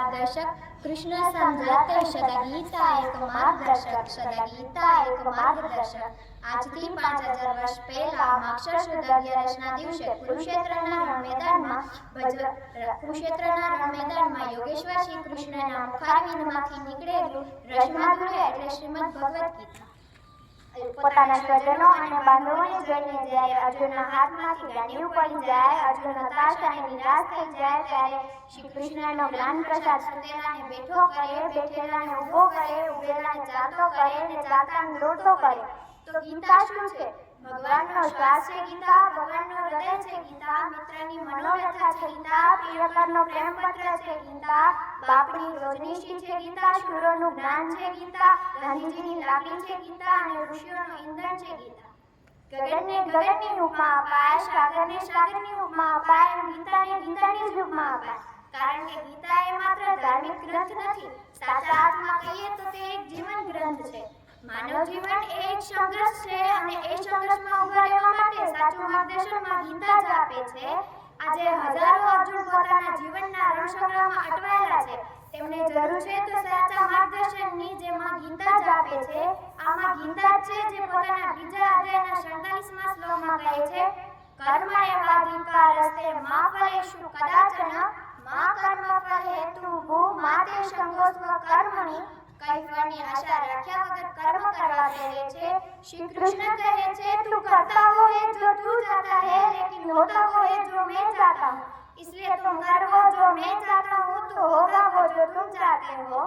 માર્ગદર્શક કૃષ્ણ સમજાતે સદા ગીતા એક માર્ગદર્શક સદા ગીતા એક માર્ગદર્શક આજથી પાંચ હજાર વર્ષ પહેલા માક્ષર શુદ્ધ અગિયારસના દિવસે કુરુક્ષેત્રના રણ મેદાનમાં ભજ કુરુક્ષેત્રના રણ મેદાનમાં યોગેશ્વર શ્રી કૃષ્ણના મુખારવિંદમાંથી નીકળેલું રસમાધુર્ય એટલે શ્રીમદ ભગવદ્ ગીતા પોતાના સ્વજનો અને બાંધવોને જોઈને જ્યારે અર્જુનના હાથમાંથી ગાંડી પડી જાય, અર્જુન હતાશ અને નિરાશ થઈ જાય ત્યારે શ્રી કૃષ્ણનો જ્ઞાન પ્રસાદ સુતેલાને બેઠો કરે, બેઠેલાને ઊભો કરે ઉભેલાને ચાલતો કરે ને ચાલતાને દોડતો કરે. તો ગીતા શું છે? ભગવાનનો શ્વાસ છે ગીતા, ભગવાનનો હૃદય છે ગીતા, મિત્રની મનોવ્યથા છે ગીતા, પ્રિયકરનો પ્રેમ પત્ર છે ગીતા, બાપની રોજનીશી છે ગીતા, શુરોનું જ્ઞાન છે ગીતા, ગાંધીજીની લાગણી છે ગીતા અને ઋષિઓનું ઈંધણ છે ગીતા. ગગનને ગગનની ઉપમા અપાય, સાગરને સાગરની ઉપમા અપાય ગીતાને ગીતાની જ ઉપમા અપાય. કારણ કે ગીતા એ માત્ર ધાર્મિક ગ્રંથ નથી. સાચા અર્થમાં કહીએ તો તે એક જીવન ગ્રંથ છે. માનવ જીવન એ એક સંઘર્ષ છે અને એ સંઘર્ષમાં ઊભા રહેવા માટે સાચું માર્ગદર્શનમાં ગીતા જ આપે છે. આજે હજારો અર્જુન પોતાના જીવનના રણસંગ્રામમાં અટવાયેલા છે. તેમને જરૂર છે તો સાચા માર્ગદર્શનની જેમાં ગીતા જ આપે છે. આમાં ગીતા છે જે પોતાના બીજા અધ્યાયના 47મા શ્લોકમાં કહે છે. કર્મણ્યવાધિકારસ્તે મા ફલેષુ કદાચન મા કર્મ ફલ હેતુ ભૂ માતે સંગોસ્વ કર્મણિ ફળની આશા રાખ્યા વગર કર્મ કરવા પ્રેરે છે શ્રી કૃષ્ણ કહે છે તું કરતા હો એ જો તું ચાહતા है लेकिन होता हो ये जो मैं चाहता हूँ इसलिए तुम कर वो जो मैं चाहता हूँ तो होगा वो जो तुम चाहते हो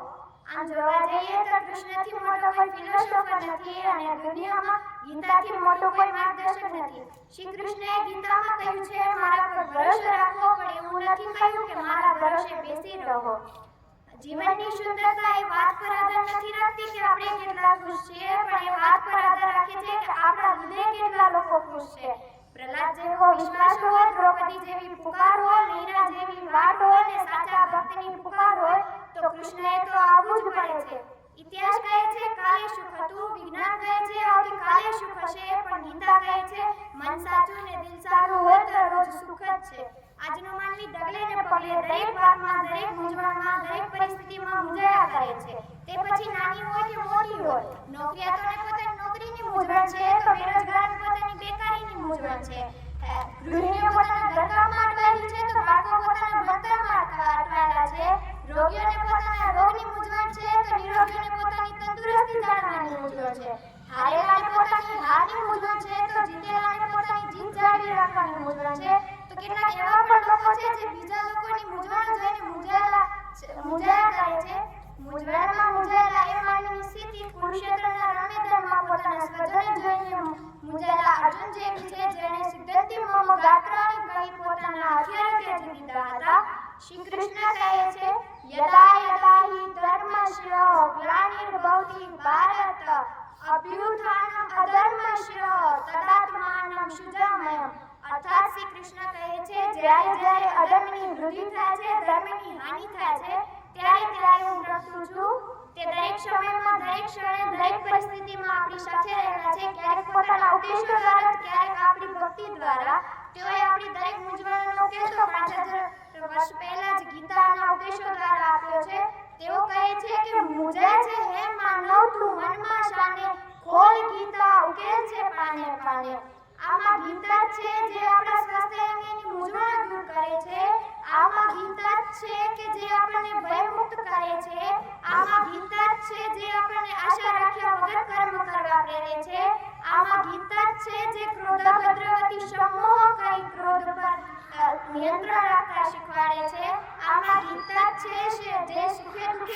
આમ જોવા જઈએ તો કૃષ્ણથી મોટો કોઈ ફિલોસોફર નથી અને દુનિયામાં ગીતાથી મોટો કોઈ માર્ગદર્શક નથી શ્રી કૃષ્ણએ ગીતામાં કહ્યું છે મારા પર ભરોસો રાખવો પણ એવું નથી કહ્યું કે મારા ભરોસે બેસી રહો જીવનની સુંદરતા એ વાત પર આધાર નથી રાખતી કે આપણે કેટલા ખુશ છીએ, પણ એ વાત પર આધાર રાખે છે કે આપણા હૃદય કેટલા લોકો ખુશ છે. પ્રહલાદ જેવો વિશ્વાસ હોય, દ્રૌપદી જેવી પુકાર હોય મીરા જેવી વાટ હોય ને સાચા ભક્તની પુકાર હોય, તો કૃષ્ણએ તો આવું જ પડે છે. ઇતિહાસ કહે છે, કાલે સુખ હતું વિજ્ઞાન કહે છે, આવતીકાલે સુખ હશે, પણ ગીતા કહે છે, મન સાચું ને દિલ સારું હોય, તો રોજ સુખ જ છે. આજનો માનવી પગલે દરેક વાતમાં, દરેક મૂંઝવણમાં, દરેક પરિસ્થિતિમાં મૂંઝાયા કરે છે. તે પછી નાની હોય કે મોટી હોય નોકરિયાતોને પોતાની નોકરીની મૂંઝવણ છે, તો બેરોજગારને પોતાની બેકારીની મૂંઝવણ છે. ગૃહિણીઓ પોતાના ઘરકામમાં અટવાયેલી છે, તો બાળકો પોતાના ભણતરમાં અટવાયેલા છે રોગીઓને પોતાના રોગની મૂંઝવણ છે તો નિરોગીઓને પોતાની તંદુરસ્તી જાણવાની મૂંઝવણ છે હારેલાને પોતાની હારની મૂંઝવણ છે તો જીતેલાને પોતાની જીત જાળવી રાખવાની મૂંઝવણ છે તો કેટલાક એવા પણ લોકો છે જે બીજા લોકોની મૂંઝવણ જોઈને મૂંઝાયેલા છે- મૂંઝાયા કરે છે મૂંઝવણમાં મૂંઝાયેલા એ માનવીની સ્થિતિ કુરુક્ષેત્રના રણમેદાનમાં પોતાના સ્વજનને જોઈને મૂંઝાયેલા અર્જુન જેવી છે જેણે મમ ગાત્રાની વૃદ્ધિ થાય છે ત્યારે ત્યારે હું પ્રગટું છું. તે દરેક સમયમાં, દરેક ક્ષણે, દરેક પરિસ્થિતિમાં આપણી સાથે રહેલા છે. ક્યારેક પોતાના ઉપદેશો ક્યારેક આપણી ભક્તિ દ્વારા. તેઓએ આપણી દરેક મૂંઝવણનો ઉકેલ તો પાંચ હજાર વર્ષ પહેલા જ ગીતાના ઉપદેશો દ્વારા આપ્યો છે. તેઓ કહે છે કે મૂંઝાય છે હે માનવ તું મનમાં શાને. ખોલ ગીતા, ઉકેલ છે પાને પાને. આમાં ગીતા છે જે આપણા સ્વાસ્થ્ય અંગેની મૂંઝવણ દૂર કરે છે. આમાં ગીતા છે કે જે આપણને ભયમુક્ત કરે છે. આમાં ગીતા છે જે આપણને આશા રાખ્યા વગર કર્મ કરવા પ્રેરે છે. આમાં ગીતા છે જે નિયંત્રણ રાખતા શીખવાડે છે. આમાં ગીતા છે જે દુખે